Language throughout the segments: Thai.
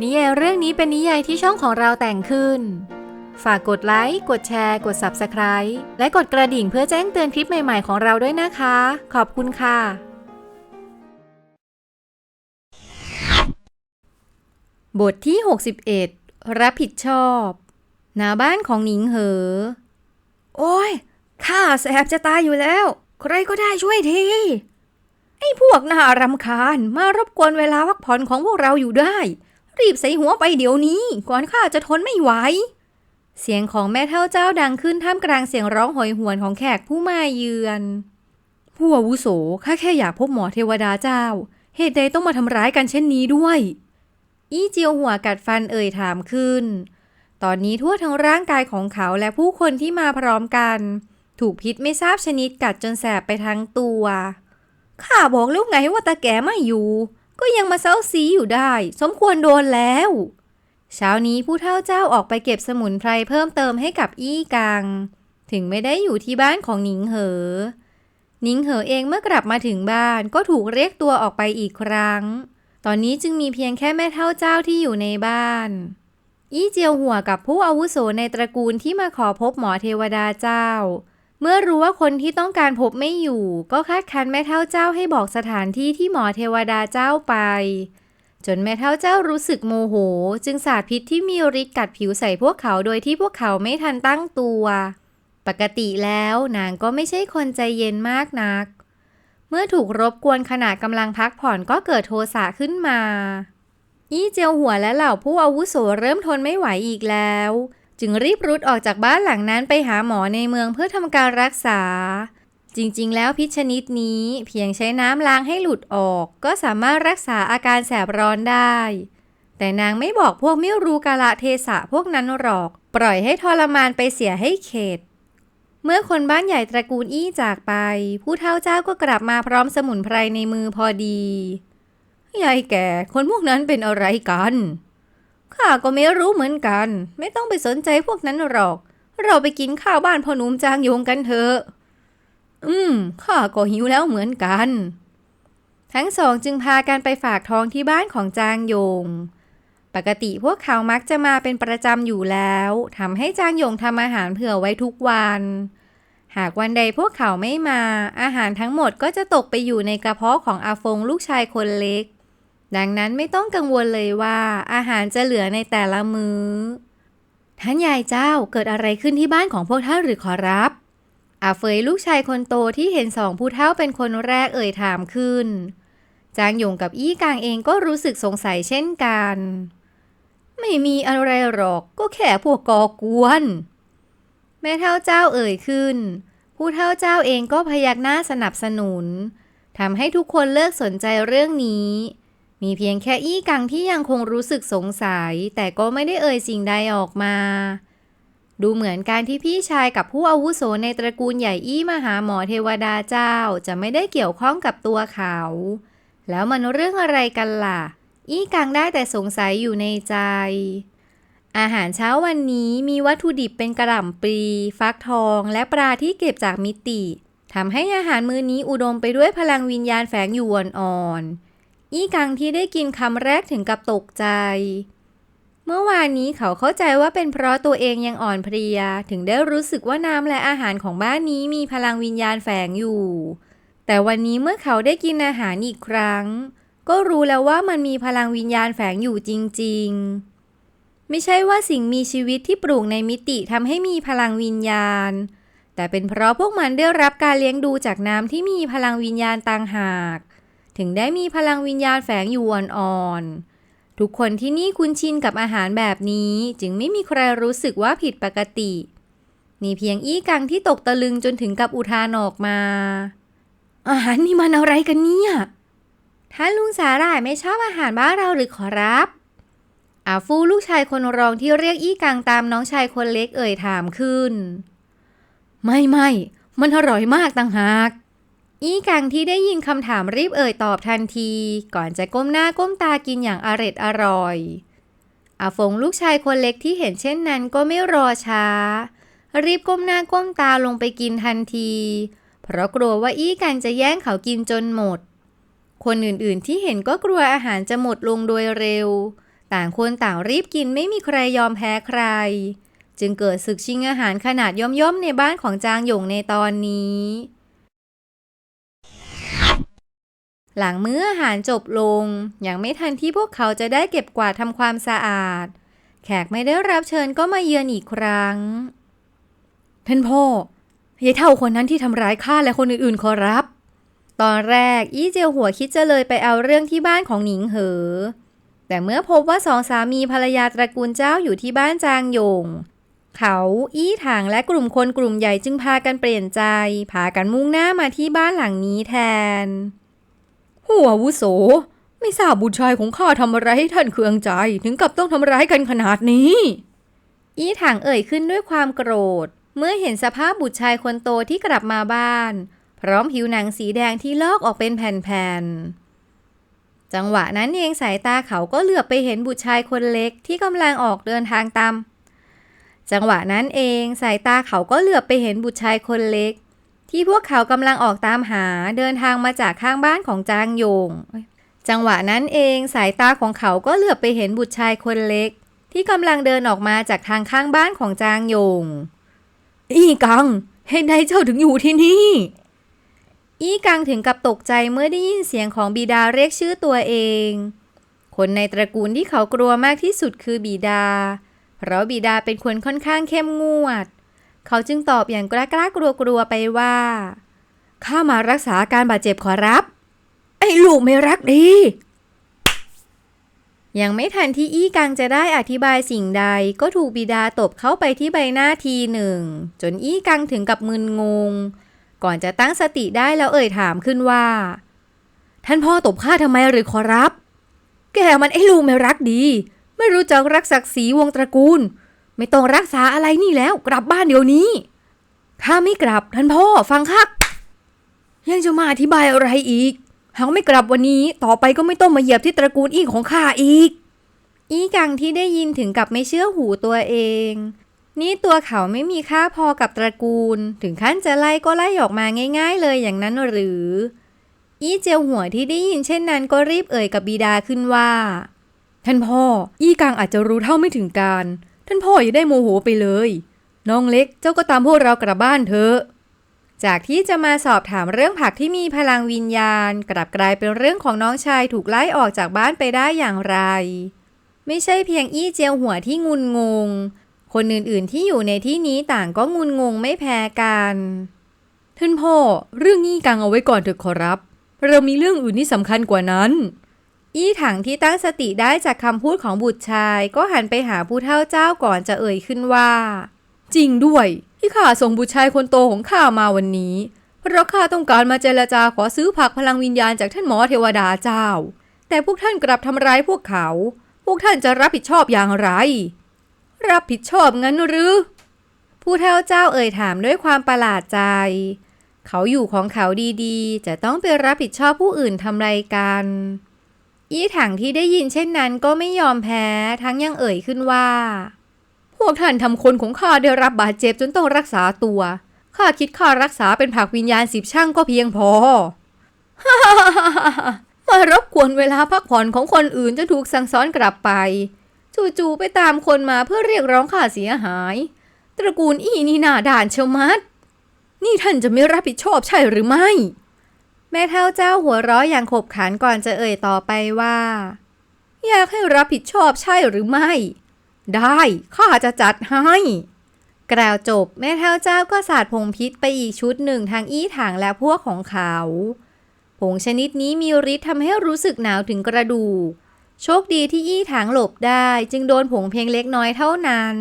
นิยายเรื่องนี้เป็นนิยายที่ช่องของเราแต่งขึ้น ฝากกดไลค์ กดแชร์ กด Subscribe และกดกระดิ่งเพื่อแจ้งเตือนคลิปใหม่ๆของเราด้วยนะคะ ขอบคุณค่ะ บทที่ 61 รับผิดชอบหน้าบ้านของหนิงเหอ โอ้ยข้าแสบจะตายอยู่แล้ว ใครก็ได้ช่วยที ไอ้พวกน่ารำคาญมารบกวนเวลาพักผ่อนของพวกเราอยู่ได้ รีบใส่หัวไปเดี๋ยวนี้ ก่อนข้าจะทนไม่ไหว เสียงของแม่เท่าเจ้าดังขึ้นท่ามกลางเสียงร้องหอยหวนของแขกผู้มาเยือน ผู้อาวุโสข้าแค่อยากพบหมอเทวดาเจ้า เหตุใดต้องมาทำร้ายกันเช่นนี้ด้วย อี้เจียวหัวกัดฟันเอ่ยถามขึ้น ตอนนี้ทั่วทั้งร่างกายของเขาและผู้คนที่มาพร้อมกัน ถูกพิษไม่ทราบชนิดกัดจนแสบไปทั้งตัวข้าบอกแล้วไงว่าตาแกไม่อยู่ ก็ยังมาเซาซีอยู่ได้ สมควรโดนแล้ว เช้านี้ผู้เฒ่าเจ้าออกไปเก็บสมุนไพรเพิ่มเติมให้กับอี้กัง ถึงไม่ได้อยู่ที่บ้านของหนิงเหอ หนิงเหอเองเมื่อกลับมาถึงบ้านก็ถูกเรียกตัวออกไปอีกครั้ง ตอนนี้จึงมีเพียงแค่แม่เฒ่าเจ้าที่อยู่ในบ้าน อี้เจียวหัวกับผู้อาวุโสในตระกูลที่มาขอพบหมอเทวดาเจ้า เมื่อรู้ว่าคนที่ต้องการพบไม่อยู่ ก็คาดคันแม่เท่าเจ้าให้บอกสถานที่ที่หมอเทวดาเจ้าไป จนแม่เท่าเจ้ารู้สึกโมโห จึงสาดพิษที่มีฤทธิ์กัดผิวใส่พวกเขาโดยที่พวกเขาไม่ทันตั้งตัว ปกติแล้วนางก็ไม่ใช่คนใจเย็นมากนัก เมื่อถูกรบกวนขณะกำลังพักผ่อนก็เกิดโทสะขึ้นมา อี้เจียวหัวและเหล่าผู้อาวุโสเริ่มทนไม่ไหวอีกแล้ว จึงรีบรุดออกจากบ้านหลังนั้นไปหาหมอในเมืองเพื่อทำการรักษา จริงๆ แล้วพิษชนิดนี้เพียงใช้น้ำล้างให้หลุดออก ก็สามารถรักษาอาการแสบร้อนได้ แต่นางไม่บอกพวกไม่รู้กาละเทศะพวกนั้นหรอก ปล่อยให้ทรมานไปเสียให้เข็ดเมื่อคนบ้านใหญ่ตระกูลอี้จากไป ผู้เฒ่าเจ้าก็กลับมาพร้อมสมุนไพรในมือพอดียายแก่คนพวกนั้นเป็นอะไรกัน ข้าก็ไม่รู้เหมือนกัน ไม่ต้องไปสนใจพวกนั้นหรอก เราไปกินข้าวบ้านพ่อหนุ่มจางยงกันเถอะ อืม ข้าก็หิวแล้วเหมือนกัน ทั้งสองจึงพากันไปฝากท้องที่บ้านของจางยง ปกติพวกเขามักจะมาเป็นประจำอยู่แล้ว ทำให้จางยงทำอาหารเผื่อไว้ทุกวัน หากวันใดพวกเขาไม่มา อาหารทั้งหมดก็จะตกไปอยู่ในกระเพาะของอาฟงลูกชายคนเล็ก ดังนั้นไม่ต้องกังวลเลยว่าอาหารจะเหลือในแต่ละมือ้อ ท่านยายเจ้าเกิดอะไรขึ้นที่บ้านของพวกท่านหรือขอรับอาเฟยลูกชายคนโตที่เห็นสองผู้เฒ่าเป็นคนแรกเอ่ยถามขึ้น จางหยงกับอี้กางเองก็รู้สึกสงสัยเช่นกัน ไม่มีอะไรหรอกก็แค่พวกกอกวน แม่เฒ่าเจ้าเอ่ยขึ้น ผู้เฒ่าเจ้าเองก็พยักหน้าสนับสนุนทำให้ทุกคนเลิกสนใจเรื่องนี้ มีเพียงแค่อี้กังที่ยังคงรู้สึกสงสัย แต่ก็ไม่ได้เอ่ยสิ่งใดออกมา ดูเหมือนการที่พี่ชายกับผู้อาวุโสในตระกูลใหญ่อี้มหาหมอเทวดาเจ้าจะไม่ได้เกี่ยวข้องกับตัวเขา แล้วมันเรื่องอะไรกันล่ะ อี้กังได้แต่สงสัยอยู่ในใจ อาหารเช้าวันนี้มีวัตถุดิบเป็นกระหล่ำปลีฟักทองและปลาที่เก็บจากมิติทำให้อาหารมื้อนี้อุดมไปด้วยพลังวิญญาณแฝงอยู่อ่อนๆ อี้กังที่ได้กินคำแรกถึงกับตกใจ เมื่อวานนี้เขาเข้าใจว่าเป็นเพราะตัวเองยังอ่อนเพลีย ถึงได้รู้สึกว่าน้ำและอาหารของบ้านนี้มีพลังวิญญาณแฝงอยู่ แต่วันนี้เมื่อเขาได้กินอาหารอีกครั้ง ก็รู้แล้วว่ามันมีพลังวิญญาณแฝงอยู่จริง ๆ ไม่ใช่ว่าสิ่งมีชีวิตที่ปลูกในมิติทำให้มีพลังวิญญาณ แต่เป็นเพราะพวกมันได้รับการเลี้ยงดูจากน้ำที่มีพลังวิญญาณต่างหาก ถึงได้มีพลังวิญญาณแฝงอยู่อ่อนๆ ทุกคนที่นี่คุ้นชินกับอาหารแบบนี้จึงไม่มีใครรู้สึกว่าผิดปกติมีเพียงอี้กังที่ตกตะลึงจนถึงกับอุทานออกมา อาหารนี่มันอะไรกันเนี่ยท่านลุงสาหร่ายไม่ชอบอาหารบ้านเราหรือขอรับอาฟูลูกชายคนรองที่เรียกอี้กังตามน้องชายคนเล็กเอ่ยถามขึ้น ไม่ไม่มันอร่อยมากต่างหาก อี้กังที่ได้ยินคำถามรีบเอ่ยตอบทันที ก่อนจะก้มหน้าก้มตากินอย่างอร็ดอร่อยอาฟงลูกชายคนเล็กที่เห็นเช่นนั้นก็ไม่รอช้า รีบก้มหน้าก้มตาลงไปกินทันที เพราะกลัวว่าอี้กังจะแย่งเขากินจนหมด คนอื่นๆที่เห็นก็กลัวอาหารจะหมดลงโดยเร็ว ต่างคนต่างรีบกินไม่มีใครยอมแพ้ใคร จึงเกิดศึกชิงอาหารขนาดย่อมๆในบ้านของจางหยงในตอนนี้ หลังมื้ออาหารจบลง ยังไม่ทันที่พวกเขาจะได้เก็บกวาดทำความสะอาด แขกไม่ได้รับเชิญก็มาเยือนอีกครั้ง ท่านพ่อยายเท่าคนนั้นที่ทำร้ายข้าและคนอื่นๆขอรับ ตอนแรกอี้เจียวหัวคิดจะเลยไปเอาเรื่องที่บ้านของหนิงเหอ แต่เมื่อพบว่าสองสามีภรรยาตระกูลเจ้าอยู่ที่บ้านจางหยงเขาอี้ถางและกลุ่มคนกลุ่มใหญ่จึงพากันเปลี่ยนใจ พากันมุ่งหน้ามาที่บ้านหลังนี้แทน หัวอาวุโส ไม่ทราบบุตรชายของข้าทำอะไรให้ท่านเคืองใจ ถึงกับต้องทำร้ายกันขนาดนี้ อี้ถางเอ่ยขึ้นด้วยความโกรธ เมื่อเห็นสภาพบุตรชายคนโตที่กลับมาบ้าน พร้อมผิวหนังสีแดงที่ลอกออกเป็นแผ่นๆ จังหวะนั้นเองสายตาเขาก็เหลือบไปเห็นบุตรชายคนเล็กที่กำลังออกเดินทางตามจังหวะนั้นเองสายตาเขาก็เหลือบไปเห็นบุตรชายคนเล็ก ที่พวกเขากำลังออกตามหาเดินทางมาจากข้างบ้านของจางโยง จังหวะนั้นเองสายตาของเขาก็เหลือบไปเห็นบุตรชายคนเล็ก ที่กำลังเดินออกมาจากทางข้างบ้านของจางโยง อีกังเหตุใดเจ้าถึงอยู่ที่นี่ อีกังถึงกับตกใจเมื่อได้ยินเสียงของบิดาเรียกชื่อตัวเอง คนในตระกูลที่เขากลัวมากที่สุดคือบิดา เพราะบิดาเป็นคนค่อนข้างเข้มงวดเเขาจึงตอบอย่างกล้ากล้ากลัวกลัวไปว่าข้ามารักษาอาการบาดเจ็บขอรับ ไอ้ลูกไม่รักดี ยังไม่ทันที่อี้กังจะได้อธิบายสิ่งใดก็ถูกบิดาตบเข้าไปที่ใบหน้าทีหนึ่ง จนอี้กังถึงกับมึนงง ก่อนจะตั้งสติได้แล้วเอ่ยถามขึ้นว่า ท่านพ่อตบข้าทำไมหรือขอรับ แกมันไอ้ลูกไม่รักดี ไม่รู้จักรักศักดิ์ศรีวงศ์ตระกูล ไม่ต้องรักษาอะไรนี่แล้ว กลับบ้านเดี๋ยวนี้ ข้าไม่กลับท่านพ่อฟังคักยังจะมาอธิบายอะไรอีก หากไม่กลับวันนี้ต่อไปก็ไม่ต้องมาเหยียบที่ตระกูลอีกของข้าอีก อีกังที่ได้ยินถึงกับไม่เชื่อหูตัวเอง นี่ตัวเขาไม่มีค่าพอกับตระกูล ถึงขั้นจะไล่ก็ไล่ออกมาง่าย ๆ เลยอย่างนั้นหรือ อีเจียวหัวที่ได้ยินเช่นนั้นก็รีบเอ่ยกับบิดาขึ้นว่า ท่านพ่อ อีกังอาจจะรู้เท่าไม่ถึงการ ท่านพ่ออย่าได้โมโหไปเลย น้องเล็กเจ้าก็ตามพวกเรากลับบ้านเถอะ จากที่จะมาสอบถามเรื่องผักที่มีพลังวิญญาณ กลับกลายเป็นเรื่องของน้องชายถูกไล่ออกจากบ้านไปได้อย่างไร ไม่ใช่เพียงอี้เจียวหัวที่งุนงง คนอื่นๆที่อยู่ในที่นี้ต่างก็งุนงงไม่แพ้กัน ท่านพ่อเรื่องนี้กังเอาไว้ก่อนเถอะขอรับ เรามีเรื่องอื่นที่สำคัญกว่านั้น อี้ถังที่ตั้งสติได้จากคำพูดของบุตรชาย ก็หันไปหาผู้เฒ่าเจ้าก่อนจะเอ่ยขึ้นว่า จริงด้วยที่ข้าส่งบุตรชายคนโตของข้ามาวันนี้เพราะข้าต้องการมาเจรจาขอซื้อผักพลังวิญญาณจากท่านหมอเทวดาเจ้า แต่พวกท่านกลับทำร้ายพวกเขา พวกท่านจะรับผิดชอบอย่างไร รับผิดชอบงั้นหรือ ผู้เฒ่าเจ้าเอ่ยถามด้วยความประหลาดใจ เขาอยู่ของเขาดีๆ จะต้องไปรับผิดชอบผู้อื่นทำไรกัน อี้ถังที่ได้ยินเช่นนั้นก็ไม่ยอมแพ้ทั้งยังเอ่ยขึ้นว่า พวกท่านทำคนของข้าได้รับบาดเจ็บจนต้องรักษาตัว ข้าคิดค่ารักษาเป็นผักวิญญาณสิบช่างก็เพียงพอ มารบกวนเวลาพักผ่อนของคนอื่นจะถูกสั่งสอนกลับไป จู่ๆไปตามคนมาเพื่อเรียกร้องค่าเสียหาย ตระกูลอีนี่หน้าด่านเชมัดนี่ท่านจะไม่รับผิดชอบใช่หรือไม่ แม่เท่าเจ้าหัวเราะอย่างขบขันก่อนจะเอ่ยต่อไปว่า อยากให้รับผิดชอบใช่หรือไม่ ได้ข้าจะจัดให้ กล่าวจบแม่เท่าเจ้าก็สาดผงพิษไปอีกชุดหนึ่งทางอี้ถางและพวกของเขาผงชนิดนี้มีฤทธิ์ทำให้รู้สึกหนาวถึงกระดูก โชคดีที่อี้ถางหลบได้จึงโดนผงเพียงเล็กน้อยเท่านั้น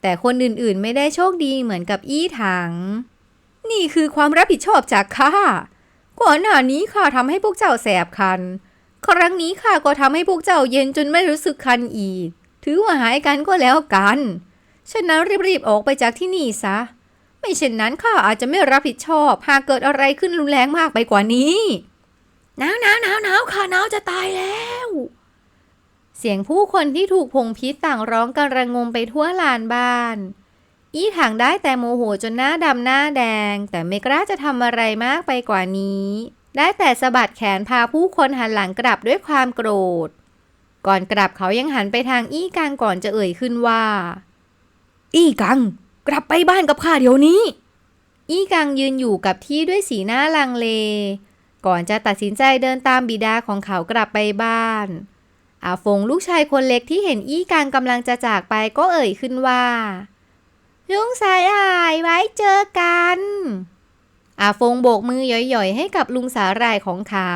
แต่คนอื่นๆไม่ได้โชคดีเหมือนกับอี้ถางนี่คือความรับผิดชอบจากข้า ก่อนหน้านี้ข้าทำให้พวกเจ้าแสบคัน ครั้งนี้ข้าก็ทำให้พวกเจ้าเย็นจนไม่รู้สึกคันอีก ถือว่าหายกันก็แล้วกัน ฉะนั้นรีบๆออกไปจากที่นี่ซะ ไม่เช่นนั้นข้าอาจจะไม่รับผิดชอบ หากเกิดอะไรขึ้นรุนแรงมากไปกว่านี้หนาวหนาวหนาวหนาวข้าหนาวจะตายแล้ว เสียงผู้คนที่ถูกพงพิษต่างร้องกันระงมไปทั่วลานบ้าน อี้ถังได้แต่โมโหจนหน้าดำหน้าแดง แต่ไม่กล้าจะทำอะไรมากไปกว่านี้ ได้แต่สะบัดแขนพาผู้คนหันหลังกลับด้วยความโกรธ ก่อนกลับเขายังหันไปทางอี้กังก่อนจะเอ่ยขึ้นว่า อี้กัง กลับไปบ้านกับข้าเดี๋ยวนี้ อี้กังยืนอยู่กับที่ด้วยสีหน้าลังเล ก่อนจะตัดสินใจเดินตามบิดาของเขากลับไปบ้านอาฟงลูกชายคนเล็กที่เห็นอี้กังกำลังจะจากไปก็เอ่ยขึ้นว่า ลุงสายอายไว้เจอกันอาฟงโบกมือหย่อยๆ ให้กับลุงสาหร่ายของเขา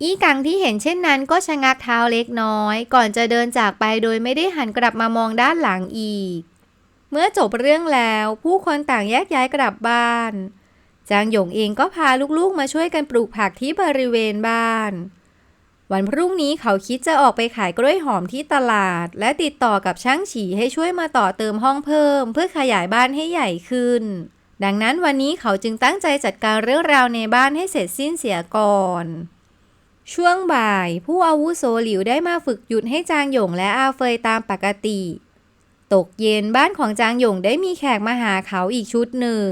อีกังที่เห็นเช่นนั้นก็ชะงักเท้าเล็กน้อย ก่อนจะเดินจากไปโดยไม่ได้หันกลับมามองด้านหลังอีก เมื่อจบเรื่องแล้ว ผู้คนต่างแยกย้ายกลับบ้าน จางหยงเองก็พาลูกๆมาช่วยกันปลูกผักที่บริเวณบ้าน วันพรุ่งนี้เขาคิดจะออกไปขายกล้วยหอมที่ตลาด และติดต่อกับช่างฉีให้ช่วยมาต่อเติมห้องเพิ่ม เพื่อขยายบ้านให้ใหญ่ขึ้น ดังนั้นวันนี้เขาจึงตั้งใจจัดการเรื่องราวในบ้านให้เสร็จสิ้นเสียก่อน ช่วงบ่าย ผู้อาวุโสหลิวได้มาฝึกหยุดให้จางหยงและอาเฟยตามปกติ ตกเย็นบ้านของจางหยงได้มีแขกมาหาเขาอีกชุดหนึ่ง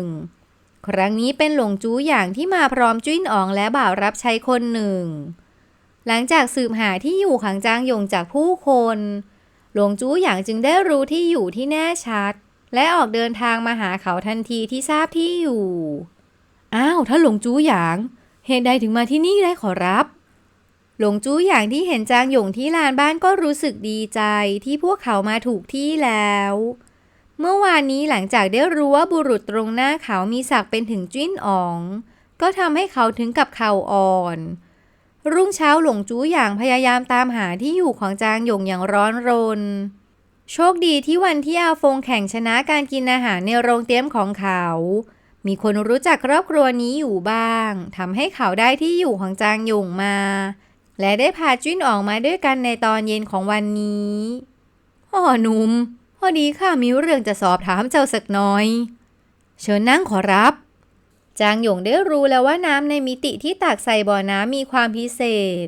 ครั้งนี้เป็นหลงจู้อย่างที่มาพร้อมจุ้นอ๋องและบ่าวรับใช้คนหนึ่ง หลังจากสืบหาที่อยู่ของจางหยงจากผู้คน หลงจู้อย่างจึงได้รู้ที่อยู่ที่แน่ชัด และออกเดินทางมาหาเขาทันทีที่ทราบที่อยู่ อ้าวท่าหลงจู้หยาง เหตุใดถึงมาที่นี่ได้ขอรับ หลงจู้อย่างที่เห็นจางหยงที่ลานบ้านก็รู้สึกดีใจที่พวกเขามาถูกที่แล้ว เมื่อวานนี้หลังจากได้รู้ว่าบุรุษตรงหน้าเขามีศักดิ์เป็นถึงจิ้นอ๋อง ก็ทำให้เขาถึงกับเข่าอ่อน รุ่งเช้าหลงจู้อย่างพยายามตามหาที่อยู่ของจางหยงอย่างร้อนรน โชคดีที่วันที่อาฟงแข่งชนะการกินอาหารในโรงเตี้ยมของเขา มีคนรู้จักครอบครัวนี้อยู่บ้างทำให้เขาได้ที่อยู่ของจางหยงมา และได้พาจิ้นออกมาด้วยกันในตอนเย็นของวันนี้พ่อหนุ่มพอดีข้ามีเรื่องจะสอบถามเจ้าสักน่อย เชิญนั่งขอรับ จางหยงได้รู้แล้วว่าน้ำในมิติที่ตักใส่บ่อน้ำมีความพิเศษ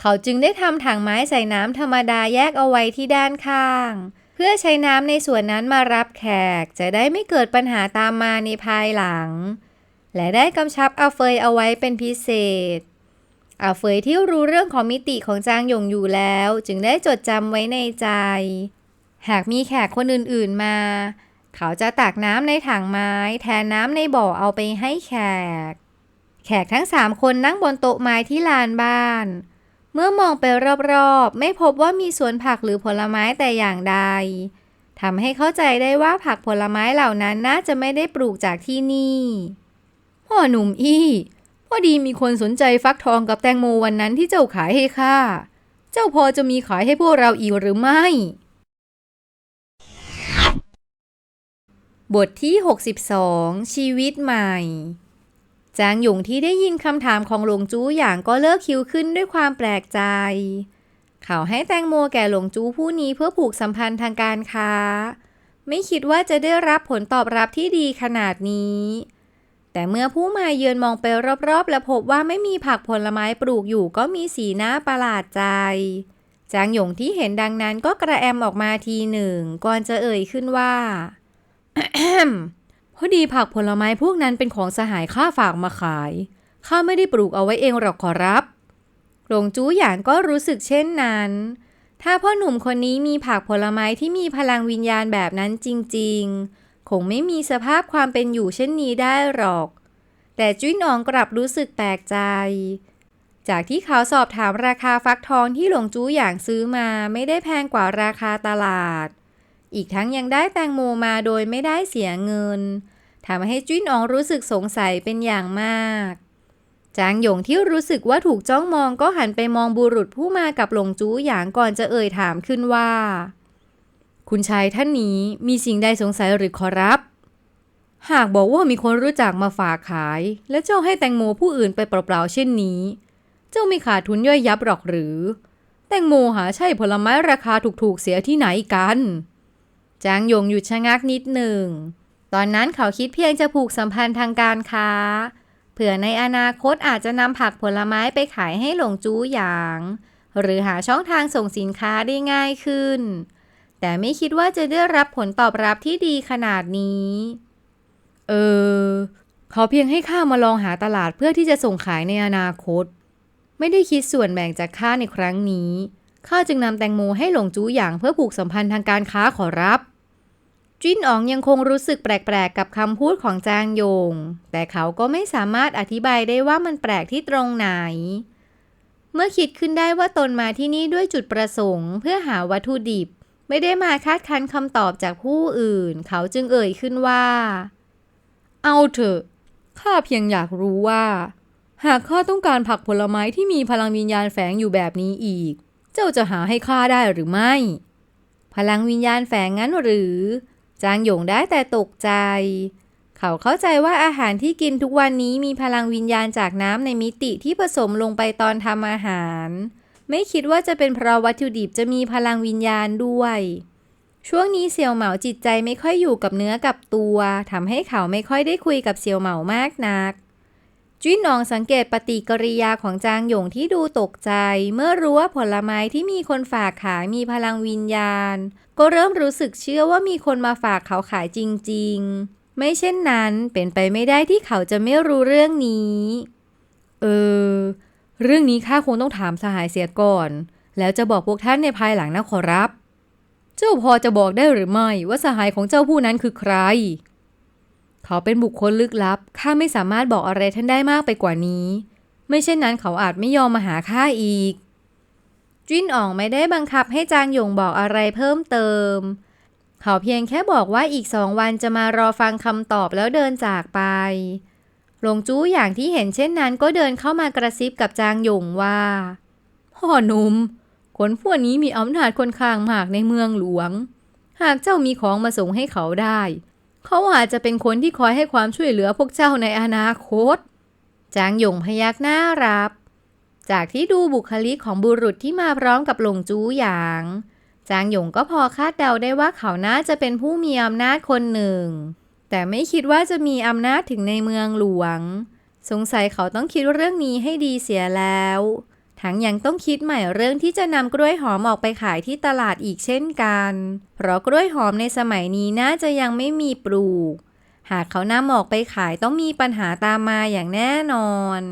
เขาจึงได้ทำถังไม้ใส่น้ำธรรมดาแยกเอาไว้ที่ด้านข้าง เพื่อใช้น้ำในส่วนนั้นมารับแขก จะได้ไม่เกิดปัญหาตามมาในภายหลัง และได้กำชับอาเฟยเอาไว้เป็นพิเศษอาเฟยที่รู้เรื่องของมิติของจางหยงอยู่แล้ว จึงได้จดจำไว้ในใจ หากมีแขกคนอื่นๆมา เขาจะตักน้ำในถังไม้ แทนน้ำในบ่อเอาไปให้แขก แขกทั้งสามคนนั่งบนโต๊ะไม้ที่ลานบ้าน เมื่อมองไปรอบๆ ไม่พบว่ามีสวนผักหรือผลไม้แต่อย่างใดทำให้เข้าใจได้ว่าผักผลไม้เหล่านั้นน่าจะไม่ได้ปลูกจากที่นี่พ่อหนุ่มอี้พอดีมีคนสนใจฟักทองกับแตงโมวันนั้นที่เจ้าขายให้ข้า เจ้าพอจะมีขายให้พวกเราอีกหรือไม่ บทที่ 62 ชีวิตใหม่ จางหยงที่ได้ยินคำถามของหลวงจู้อย่างก็เลิกคิ้วขึ้นด้วยความแปลกใจ เขาให้แตงโมแก่หลวงจู้ผู้นี้เพื่อผูกสัมพันธ์ทางการค้า ไม่คิดว่าจะได้รับผลตอบรับที่ดีขนาดนี้ แต่เมื่อผู้มาเยือนมองไปรอบๆ และพบว่าไม่มีผักผลไม้ปลูกอยู่ก็มีสีหน้าประหลาดใจ จางหยงที่เห็นดังนั้นก็กระแอมออกมาทีหนึ่ง ก่อนจะเอ่ยขึ้นว่า พอดีผักผลไม้พวกนั้นเป็นของสหายข้าฝากมาขาย ข้าไม่ได้ปลูกเอาไว้เองหรอกขอรับ หลงจู้หยางก็รู้สึกเช่นนั้น ถ้าพ่อหนุ่มคนนี้มีผักผลไม้ที่มีพลังวิญญาณแบบนั้นจริง ๆ คงไม่มีสภาพความเป็นอยู่เช่นนี้ได้หรอก แต่จุ้ยนองกลับรู้สึกแปลกใจ จากที่เขาสอบถามราคาฟักทองที่หลงจู้หยางซื้อมาไม่ได้แพงกว่าราคาตลาด อีกทั้งยังได้แตงโมมาโดยไม่ได้เสียเงินทำให้จุ้ยหนองรู้สึกสงสัยเป็นอย่างมาก จางหยงที่รู้สึกว่าถูกจ้องมองก็หันไปมองบุรุษผู้มากับหลงจู้หยางก่อนจะเอ่ยถามขึ้นว่า คุณชายท่านนี้มีสิ่งใดสงสัยหรือขอรับ หากบอกว่ามีคนรู้จักมาฝากขาย และเจ้าให้แตงโมผู้อื่นไปเปล่าๆเช่นนี้ เจ้าไม่ขาดทุนย่อยยับหรอกหรือ แตงโมหาใช่ผลไม้ราคาถูกๆเสียที่ไหนกัน จางหยงหยุดชะงักนิดหนึ่ง ตอนนั้นเขาคิดเพียงจะผูกสัมพันธ์ทางการค้า เผื่อในอนาคตอาจจะนำผักผลไม้ไปขายให้หลงจู้หยาง หรือหาช่องทางส่งสินค้าได้ง่ายขึ้น แต่ไม่คิดว่าจะได้รับผลตอบรับที่ดีขนาดนี้ เออ เขาเพียงให้ข้ามาลองหาตลาดเพื่อที่จะส่งขายในอนาคต ไม่ได้คิดส่วนแบ่งจากข้าในครั้งนี้ ข้าจึงนำแตงโมให้หลงจูหยางเพื่อผูกสัมพันธ์ทางการค้าขอรับ จิ้นอ๋องยังคงรู้สึกแปลกๆกับคำพูดของจางโยง แต่เขาก็ไม่สามารถอธิบายได้ว่ามันแปลกที่ตรงไหน เมื่อคิดขึ้นได้ว่าตนมาที่นี่ด้วยจุดประสงค์ เพื่อหาวัตถุดิบ ไม่ได้มาคาดคั้นคำตอบจากผู้อื่น เขาจึงเอ่ยขึ้นว่า เอาเถอะข้าเพียงอยากรู้ว่า หากข้าต้องการผักผลไม้ที่มีพลังวิญญาณแฝงอยู่แบบนี้อีก เจ้าจะหาให้ข้าได้หรือไม่ พลังวิญญาณแฝงงั้นหรือ จางหยงได้แต่ตกใจ เขาเข้าใจว่าอาหารที่กินทุกวันนี้มีพลังวิญญาณจากน้ำในมิติที่ผสมลงไปตอนทำอาหาร ไม่คิดว่าจะเป็นเพราะวัตถุดิบจะมีพลังวิญญาณด้วยช่วงนี้เสี่ยวเหมาจิตใจไม่ค่อยอยู่กับเนื้อกับตัวทำให้เขาไม่ค่อยได้คุยกับเสี่ยวเหมามากนัก จุ้ยหนองสังเกตปฏิกิริยาของจางหยงที่ดูตกใจ เมื่อรู้ว่าผลไม้ที่มีคนฝากขายมีพลังวิญญาณ ก็เริ่มรู้สึกเชื่อว่ามีคนมาฝากเขาขายจริง ๆ ไม่เช่นนั้นเป็นไปไม่ได้ที่เขาจะไม่รู้เรื่องนี้ เออ เรื่องนี้ข้าคงต้องถามสหายเสียก่อน แล้วจะบอกพวกท่านในภายหลังนะขอรับ เจ้าพอจะบอกได้หรือไม่ว่าสหายของเจ้าผู้นั้นคือใคร เขาเป็นบุคคลลึกลับ ข้าไม่สามารถบอกอะไรท่านได้มากไปกว่านี้ ไม่เช่นนั้นเขาอาจไม่ยอมมาหาข้าอีก จิ้นอ่องไม่ได้บังคับให้จางหยงบอกอะไรเพิ่มเติม เขาเพียงแค่บอกว่าอีกสองวันจะมารอฟังคำตอบแล้วเดินจากไป หลงจู้อย่างที่เห็นเช่นนั้นก็เดินเข้ามากระซิบกับจางหยงว่าพ่อหนุ่มคนพวกนี้มีอำนาจค่อนข้างมากในเมืองหลวง หากเจ้ามีของมาส่งให้เขาได้ เขาอาจจะเป็นคนที่คอยให้ความช่วยเหลือพวกเจ้าในอนาคต จางหยงพยักหน้ารับ จากที่ดูบุคลิกของบุรุษที่มาพร้อมกับหลงจูหยาง จางหยงก็พอคาดเดาได้ว่าเขาน่าจะเป็นผู้มีอำนาจคนหนึ่ง แต่ไม่คิดว่าจะมีอำนาจถึงในเมืองหลวง สงสัยเขาต้องคิดเรื่องนี้ให้ดีเสียแล้ว ทั้งยังต้องคิดใหม่เรื่องที่จะนำกล้วยหอมออกไปขายที่ตลาดอีกเช่นกัน เพราะกล้วยหอมในสมัยนี้น่าจะยังไม่มีปลูก หากเขานำออกไปขายต้องมีปัญหาตามมาอย่างแน่นอน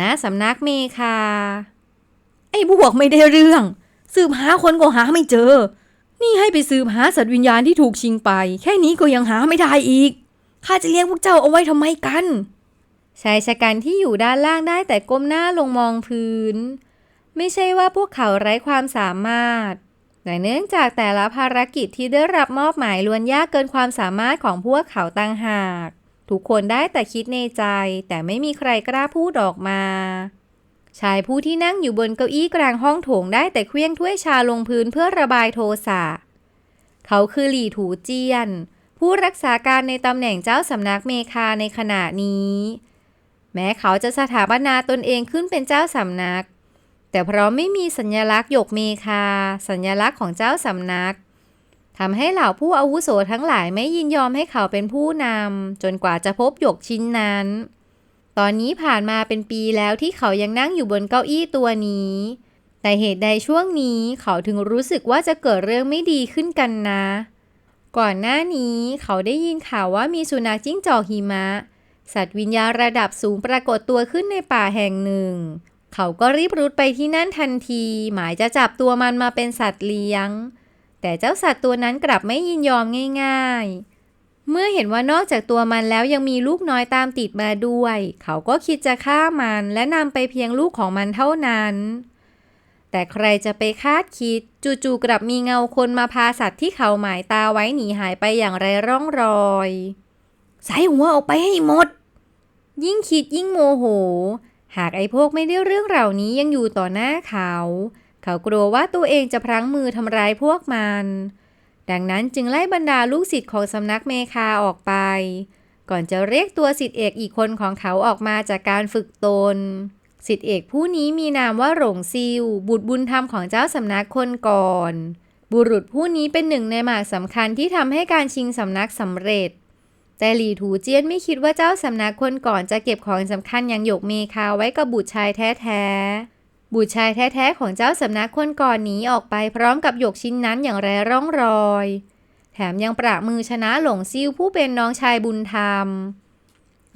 ณสำนักเมคา ไอ้บวกไม่ได้เรื่อง สืบหาคนก็หาไม่เจอ นี่ให้ไปสืบหาสัตว์วิญญาณที่ถูกชิงไป แค่นี้ก็ยังหาไม่ได้อีก ข้าจะเลี้ยงพวกเจ้าเอาไว้ทำไมกัน ชายชะกันที่อยู่ด้านล่างได้แต่ก้มหน้าลงมองพื้น ไม่ใช่ว่าพวกเขาไร้ความสามารถ แต่เนื่องจากแต่ละภารกิจที่ได้รับมอบหมายล้วนยากเกินความสามารถของพวกเขาต่างหาก ทุกคนได้แต่คิดในใจ แต่ไม่มีใครกล้าพูดออกมา ชายผู้ที่นั่งอยู่บนเก้าอี้กลางห้องโถงได้แต่เคลี้ยงถ้วยชาลงพื้นเพื่อระบายโทสะ เขาคือหลี่ถูเจียน ผู้รักษาการในตำแหน่งเจ้าสำนักเมคาในขณะนี้ แม้เขาจะสถาปนาตนเองขึ้นเป็นเจ้าสำนัก แต่เพราะไม่มีสัญลักษณ์หยกเมคา สัญลักษณ์ของเจ้าสำนักทำให้เหล่าผู้อาวุโสทั้งหลายไม่ยินยอมให้เขาเป็นผู้นำจนกว่าจะพบหยกชิ้นนั้น ตอนนี้ผ่านมาเป็นปีแล้วที่เขายังนั่งอยู่บนเก้าอี้ตัวนี้ แต่เหตุใดช่วงนี้เขาถึงรู้สึกว่าจะเกิดเรื่องไม่ดีขึ้นกันนะ ก่อนหน้านี้เขาได้ยินข่าวว่ามีสุนัขจิ้งจอกหิมะ สัตว์วิญญาณระดับสูงปรากฏตัวขึ้นในป่าแห่งหนึ่ง เขาก็รีบรุดไปที่นั่นทันที หมายจะจับตัวมันมาเป็นสัตว์เลี้ยง แต่เจ้าสัตว์ตัวนั้นกลับไม่ยินยอมง่าย ๆ เมื่อเห็นว่านอกจากตัวมันแล้วยังมีลูกน้อยตามติดมาด้วย เขาก็คิดจะฆ่ามันและนำไปเพียงลูกของมันเท่านั้น แต่ใครจะไปคาดคิด จู่ๆกลับมีเงาคนมาพาสัตว์ที่เขาหมายตาไว้หนีหายไปอย่างไรร่องรอย ใส่หัวออกไปให้หมด ยิ่งคิดยิ่งโมโห หากไอ้พวกไม่ได้เรื่องเหล่านี้ยังอยู่ต่อหน้าเขา เขากลัวว่าตัวเองจะพลั้งมือทำร้ายพวกมัน ดังนั้นจึงไล่บรรดาลูกศิษย์ของสำนักเมคาออกไป ก่อนจะเรียกตัวศิษย์เอกอีกคนของเขาออกมาจากการฝึกตนศิษย์เอกผู้นี้มีนามว่าหลงซิว บุตรบุญธรรมของเจ้าสำนักคนก่อน บุรุษผู้นี้เป็นหนึ่งในหมากสำคัญที่ทำให้การชิงสำนักสำเร็จ แต่หลี่ถูเจียนไม่คิดว่าเจ้าสำนักคนก่อนจะเก็บของสำคัญอย่างหยกเมคาไว้กับบุตรชายแท้ๆ บุตรชายแท้ๆของเจ้าสำนักคนก่อนหนีออกไปพร้อมกับหยกชิ้นนั้นอย่างไร้ร่องรอย แถมยังประมือชนะหลงซิ่วผู้เป็นน้องชายบุญธรรม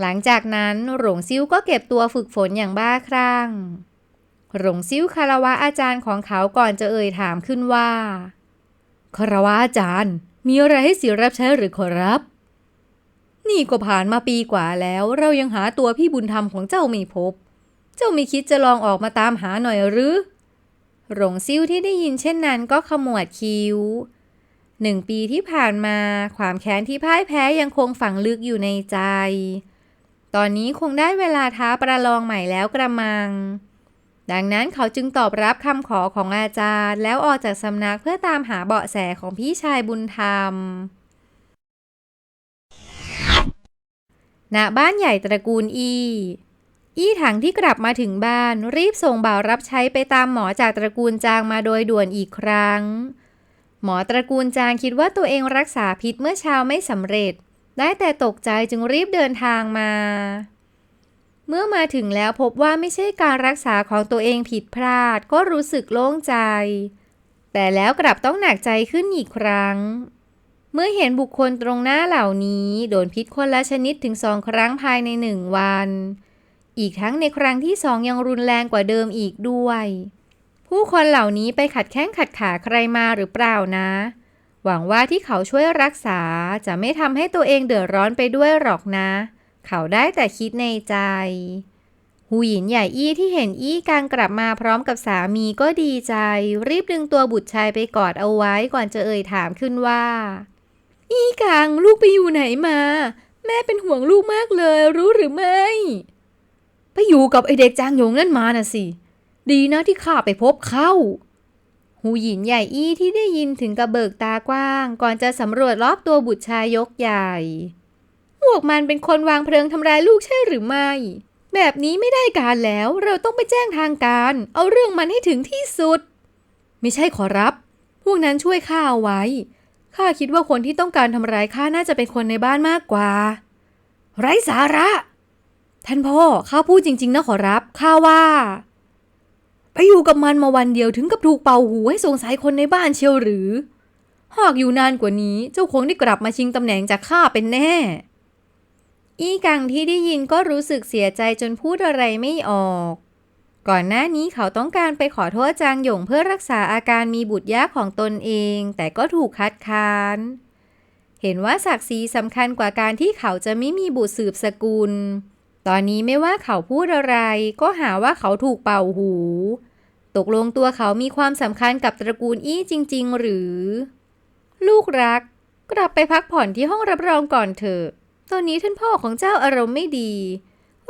หลังจากนั้นหลงซิ่วก็เก็บตัวฝึกฝนอย่างบ้าคลั่ง หลงซิ่วคารวะอาจารย์ของเขาก่อนจะเอ่ยถามขึ้นว่าคารวะอาจารย์ มีอะไรให้สิรับใช้หรือขอรับ นี่ก็ผ่านมาปีกว่าแล้ว เรายังหาตัวพี่บุญธรรมของเจ้าไม่พบ เจ้าไม่คิดจะลองออกมาตามหาหน่อยหรือ หลงซิ่วที่ได้ยินเช่นนั้นก็ขมวดคิ้วหนึ่งปีที่ผ่านมาความแค้นที่พ่ายแพ้ยังคงฝังลึกอยู่ในใจ ตอนนี้คงได้เวลาท้าประลองใหม่แล้วกระมัง ดังนั้นเขาจึงตอบรับคำขอของอาจารย์ แล้วออกจากสำนักเพื่อตามหาเบาะแสของพี่ชายบุญธรรม ณบ้านใหญ่ตระกูลอี อี้ถังที่กลับมาถึงบ้านรีบส่งบ่าวรับใช้ไปตามหมอจากตระกูลจางมาโดยด่วนอีกครั้ง หมอตระกูลจางคิดว่าตัวเองรักษาพิษเมื่อเช้าไม่สำเร็จ ได้แต่ตกใจจึงรีบเดินทางมา เมื่อมาถึงแล้วพบว่าไม่ใช่การรักษาของตัวเองผิดพลาดก็รู้สึกโล่งใจ แต่แล้วกลับต้องหนักใจขึ้นอีกครั้ง เมื่อเห็นบุคคลตรงหน้าเหล่านี้ โดนพิษคนละชนิดถึงสองครั้งภายในหนึ่งวัน อีกทั้งในครั้งที่สองยังรุนแรงกว่าเดิมอีกด้วย ผู้คนเหล่านี้ไปขัดแข้งขัดขาใครมาหรือเปล่านะ หวังว่าที่เขาช่วยรักษาจะไม่ทำให้ตัวเองเดือดร้อนไปด้วยหรอกนะ เขาได้แต่คิดในใจหูหยินใหญ่อี้ที่เห็นอี้กางกลับมาพร้อมกับสามีก็ดีใจ รีบดึงตัวบุตรชายไปกอดเอาไว้ก่อนจะเอ่ยถามขึ้นว่า อีกางลูกไปอยู่ไหนมา แม่เป็นห่วงลูกมากเลยรู้หรือไม่ ไปอยู่กับไอเด็กจางหยงนั่นมาน่ะสิ ดีนะที่ข้าไปพบเข้า หูหยินใหญ่อี้ที่ได้ยินถึงกระเบิกตากว้าง ก่อนจะสำรวจรอบตัวบุตรชายยกใหญ่พวกมันเป็นคนวางเพลิงทำร้ายลูกใช่หรือไม่ แบบนี้ไม่ได้การแล้วเราต้องไปแจ้งทางการ เอาเรื่องมันให้ถึงที่สุด ไม่ใช่ขอรับ พวกนั้นช่วยข้าเอาไว้ ข้าคิดว่าคนที่ต้องการทำร้ายข้าน่าจะเป็นคนในบ้านมากกว่า ไร้สาระ ท่านพ่อข้าพูดจริง ๆ นะขอรับข้าว่า ไปอยู่กับมันมาวันเดียวถึงกับถูกเป่าหูให้สงสัยคนในบ้านเชียวหรือ หากอยู่นานกว่านี้เจ้าคงได้กลับมาชิงตำแหน่งจากข้าเป็นแน่ อีกังที่ได้ยินก็รู้สึกเสียใจจนพูดอะไรไม่ออก ก่อนหน้านี้เขาต้องการไปขอโทษจางหยงเพื่อรักษาอาการมีบุตรยากของตนเอง แต่ก็ถูกคัดค้าน เห็นว่าศักดิ์ศรีสำคัญกว่าการที่เขาจะไม่มีบุตรสืบสกุล ตอนนี้ไม่ว่าเขาพูดอะไร ก็หาว่าเขาถูกเป่าหู ตกลงตัวเขามีความสำคัญกับตระกูลอี้จริง ๆ หรือ ลูกรัก กลับไปพักผ่อนที่ห้องรับรองก่อนเถอะ ตอนนี้ท่านพ่อของเจ้าอารมณ์ไม่ดี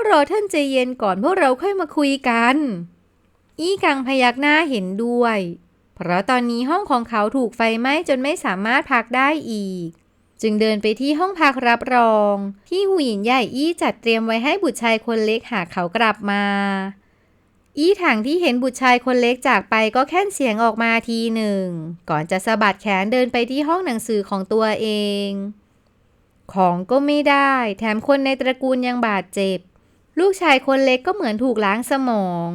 รอท่านใจเย็นก่อนพวกเราค่อยมาคุยกัน อี้กังพยักหน้าเห็นด้วย เพราะตอนนี้ห้องของเขาถูกไฟไหม้จนไม่สามารถพักได้อีก จึงเดินไปที่ห้องพักรับรอง ที่หูหยินใหญ่อี้จัดเตรียมไว้ให้บุตรชายคนเล็กหากเขากลับมา อี้ถังที่เห็นบุตรชายคนเล็กจากไปก็แค่นเสียงออกมาทีหนึ่ง ก่อนจะสะบัดแขนเดินไปที่ห้องหนังสือของตัวเอง ของก็ไม่ได้ แถมคนในตระกูลยังบาดเจ็บ ลูกชายคนเล็กก็เหมือนถูกล้างสมอง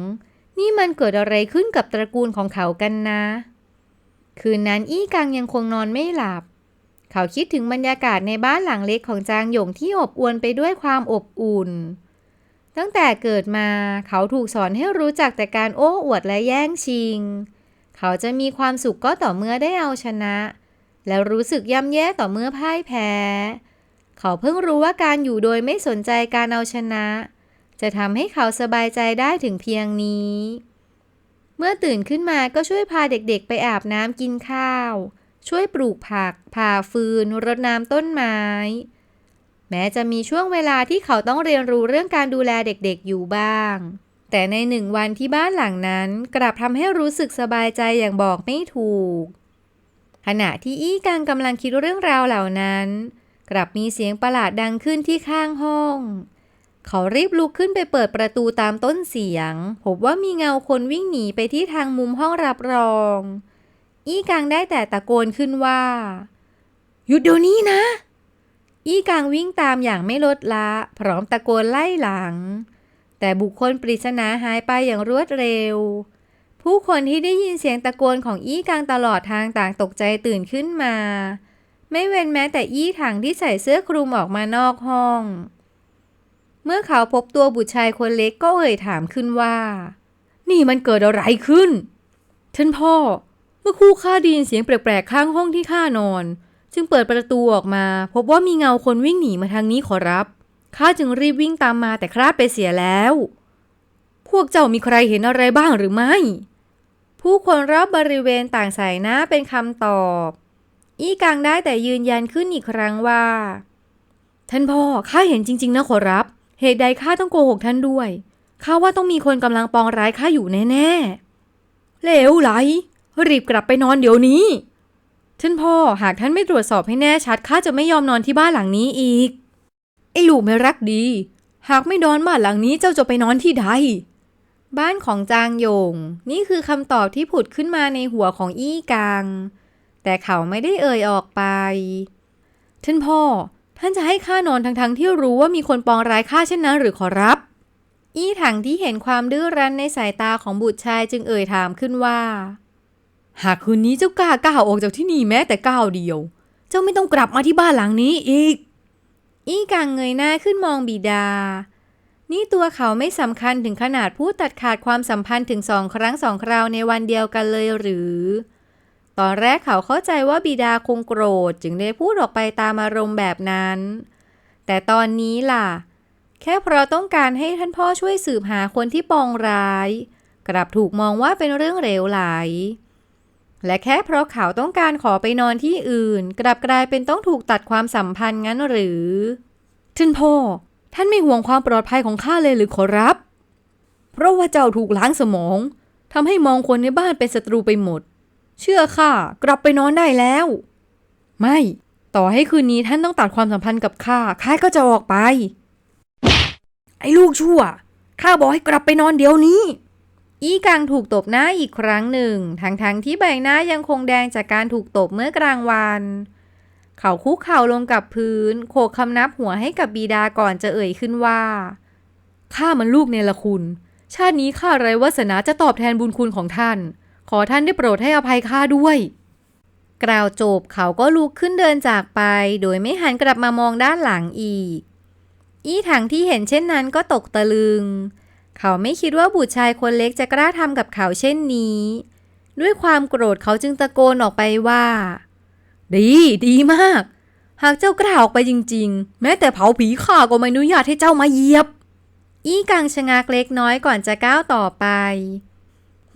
นี่มันเกิดอะไรขึ้นกับตระกูลของเขากันนะ คืนนั้นอี้กังยังคงนอนไม่หลับ เขาคิดถึงบรรยากาศในบ้านหลังเล็กของจางหยงที่อบอวลไปด้วยความอบอุ่น ตั้งแต่เกิดมาเขาถูกสอนให้รู้จักแต่การโอ้อวดและแย่งชิง เขาจะมีความสุขก็ต่อเมื่อได้เอาชนะ แล้วรู้สึกย่ำแย่ต่อเมื่อพ่ายแพ้ เขาเพิ่งรู้ว่าการอยู่โดยไม่สนใจการเอาชนะ จะทำให้เขาสบายใจได้ถึงเพียงนี้ เมื่อตื่นขึ้นมาก็ช่วยพาเด็กๆ ไปอาบน้ำกินข้าว ช่วยปลูกผัก ผ่าฟืน รดน้ำต้นไม้ แม้จะมีช่วงเวลาที่เขาต้องเรียนรู้เรื่องการดูแลเด็กๆอยู่บ้าง แต่ในหนึ่งวันที่บ้านหลังนั้นกลับทำให้รู้สึกสบายใจอย่างบอกไม่ถูก ขณะที่อี้กังกำลังคิดเรื่องราวเหล่านั้น กลับมีเสียงประหลาดดังขึ้นที่ข้างห้อง เขารีบลุกขึ้นไปเปิดประตูตามต้นเสียง พบว่ามีเงาคนวิ่งหนีไปที่ทางมุมห้องรับรอง อี้กังได้แต่ตะโกนขึ้นว่า หยุดเดี๋ยวนี้นะ อี้กังวิ่งตามอย่างไม่ลดละ พร้อมตะโกนไล่หลัง แต่บุคคลปริศนาหายไปอย่างรวดเร็ว ผู้คนที่ได้ยินเสียงตะโกนของอี้กังตลอดทางต่างตกใจตื่นขึ้นมา ไม่เว้นแม้แต่อี้ถังที่ใส่เสื้อคลุมออกมานอกห้อง เมื่อเขาพบตัวบุตรชายคนเล็กก็เอ่ยถามขึ้นว่า นี่มันเกิดอะไรขึ้น ท่านพ่อ เมื่อคู่ข้าได้ยินเสียงแปลกๆข้างห้องที่ข้านอน จึงเปิดประตูออกมา พบว่ามีเงาคนวิ่งหนีมาทางนี้ขอรับข้าจึงรีบวิ่งตามมาแต่คลาดไปเสียแล้ว พวกเจ้ามีใครเห็นอะไรบ้างหรือไม่ ผู้คนรอบบริเวณต่างสายหน้าเป็นคำตอบ อีกังได้แต่ยืนยันขึ้นอีกครั้งว่า ท่านพ่อข้าเห็นจริง ๆ นะขอรับ เหตุใดข้าต้องโกหกท่านด้วย ข้าว่าต้องมีคนกำลังปองร้ายข้าอยู่แน่ๆเลวไหล รีบกลับไปนอนเดี๋ยวนี้ ท่านพ่อหากท่านไม่ตรวจสอบให้แน่ชัดข้าจะไม่ยอมนอนที่บ้านหลังนี้อีก ไอ้ลูกไม่รักดี หากไม่นอนบ้านหลังนี้เจ้าจะไปนอนที่ใด บ้านของจางยง นี่คือคำตอบที่ผุดขึ้นมาในหัวของอี้กัง แต่เขาไม่ได้เอ่ยออกไป ท่านพ่อ ท่านจะให้ข้านอนทั้งๆที่รู้ว่ามีคนปองร้ายข้าเช่นนั้นหรือขอรับ อี้ถังที่เห็นความดื้อรั้นในสายตาของบุตรชายจึงเอ่ยถามขึ้นว่า หากคืนนี้เจ้ากล้าก้าวออกจากที่นี่แม้แต่ก้าวเดียว เจ้าไม่ต้องกลับมาที่บ้านหลังนี้อีก อี้กังเงยหน้าขึ้นมองบิดา นี่ตัวเขาไม่สำคัญถึงขนาดพูดตัดขาดความสัมพันธ์ถึงสองครั้งสองคราวในวันเดียวกันเลยหรือ ตอนแรกเขาเข้าใจว่าบิดาคงโกรธจึงได้พูดออกไปตามอารมณ์แบบนั้น แต่ตอนนี้ล่ะ แค่เพราะต้องการให้ท่านพ่อช่วยสืบหาคนที่ปองร้าย กลับถูกมองว่าเป็นเรื่องเหลวไหล และแค่เพราะเขาต้องการขอไปนอนที่อื่น กลับกลายเป็นต้องถูกตัดความสัมพันธ์งั้นหรือท่านพ่อ ท่านไม่ห่วงความปลอดภัยของข้าเลยหรือขอรับ เพราะว่าเจ้าถูกล้างสมองทำให้มองคนในบ้านเป็นศัตรูไปหมด เชื่อข้ากลับไปนอนได้แล้ว ไม่ ต่อให้คืนนี้ท่านต้องตัดความสัมพันธ์กับข้าข้าก็จะออกไป ไอ้ลูกชั่วข้าบอกให้กลับไปนอนเดี๋ยวนี้ อีกังถูกตบหน้าอีกครั้งหนึ่งทั้งๆทที่ใบหน้ายังคงแดงจากการถูกตบเมื่อกลางวัน เขาคุกเข่าลงกับพื้น โขกคำนับหัวให้กับบีดาก่อนจะเอ่ยขึ้นว่าข้ามันลูกเนรคุณ ชาตินี้ข้าไรวาสนาจะตอบแทนบุญคุณของท่าน ขอท่านได้โปรดให้อภัยข้าด้วย กล่าวจบเขาก็ลุกขึ้นเดินจากไป โดยไม่หันกลับมามองด้านหลังอีก อี้ถังที่เห็นเช่นนั้นก็ตกตะลึง เขาไม่คิดว่าบุตรชายคนเล็กจะกล้าทำกับเขาเช่นนี้ ด้วยความโกรธเขาจึงตะโกนออกไปว่า ดีดีมาก หากเจ้ากล้าออกไปจริง ๆ แม้แต่เผาผีข้าก็ไม่อนุญาตให้เจ้ามาเหยียบ อี้กังชะงักเล็กน้อยก่อนจะก้าวต่อไป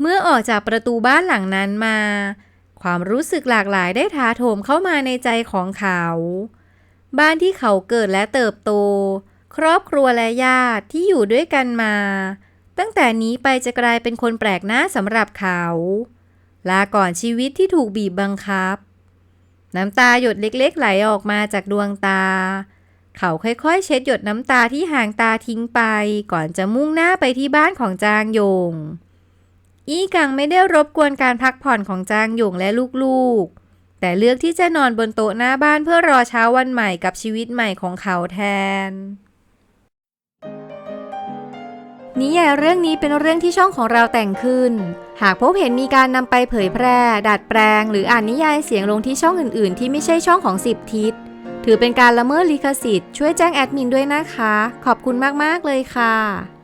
เมื่อออกจากประตูบ้านหลังนั้นมา ความรู้สึกหลากหลายได้ถาโถมเข้ามาในใจของเขา บ้านที่เขาเกิดและเติบโต ครอบครัวและญาติที่อยู่ด้วยกันมา ตั้งแต่นี้ไปจะกลายเป็นคนแปลกหน้าสำหรับเขา ลาก่อนชีวิตที่ถูกบีบบังคับ น้ำตาหยดเล็กๆ ไหลออกมาจากดวงตา เขาค่อยๆ เช็ดหยดน้ำตาที่ห่างตาทิ้งไป ก่อนจะมุ่งหน้าไปที่บ้านของจางยง อี้กังไม่ได้รบกวนการพักผ่อนของจางหยงและลูกๆ แต่เลือกที่จะนอนบนโต๊ะหน้าบ้านเพื่อรอเช้าวันใหม่กับชีวิตใหม่ของเขาแทน นิยายเรื่องนี้เป็นเรื่องที่ช่องของเราแต่งขึ้น หากพบเห็นมีการนำไปเผยแพร่ ดัดแปลง หรืออ่านนิยายเสียงลงที่ช่องอื่น ๆ ที่ไม่ใช่ช่องของ10ทิศ ถือเป็นการละเมิดลิขสิทธิ์ช่วยแจ้งแอดมินด้วยนะคะ ขอบคุณมาก ๆ เลยค่ะ